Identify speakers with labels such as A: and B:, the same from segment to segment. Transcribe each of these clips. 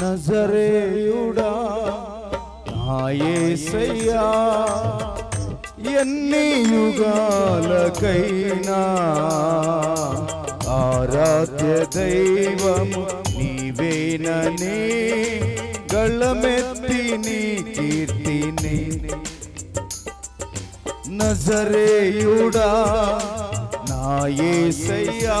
A: నజరేయుడా నా యేసయ్యా ఎన్ని యుగాలకైనా ఆరాధ్య దైవము నీవేనని గళమెత్తి నీ కీర్తిని. నజరేయుడా నా యేసయ్యా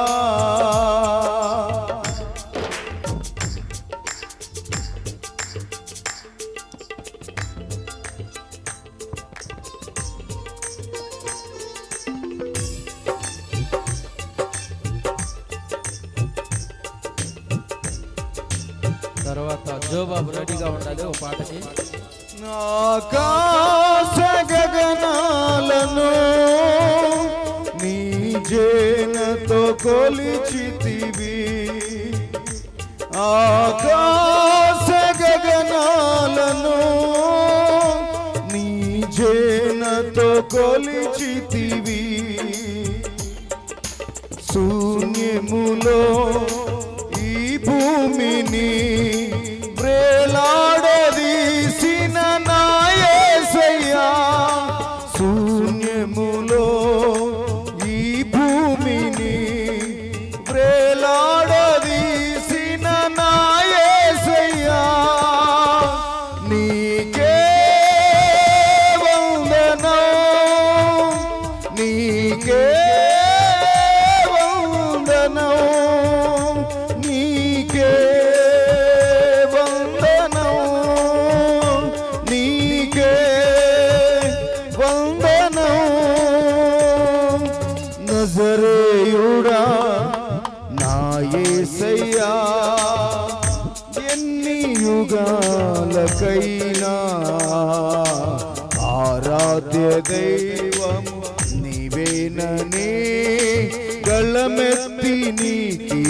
B: తర్వాత జోబాబు రెడీగా ఉండాలి ఓ పాటకి.
A: ఆకాశ గగనాలను నీ జేనతో కొలిచితివి. ఆకాశ గగనాలను నీ జేనతో కొలిచితివి. శూన్యములో నజరేయుడా నా ఏసయ్యా ఎన్ని యుగాలకైనా ఆరాధ్య దైవం నీవేననే గళమెత్తి నీకి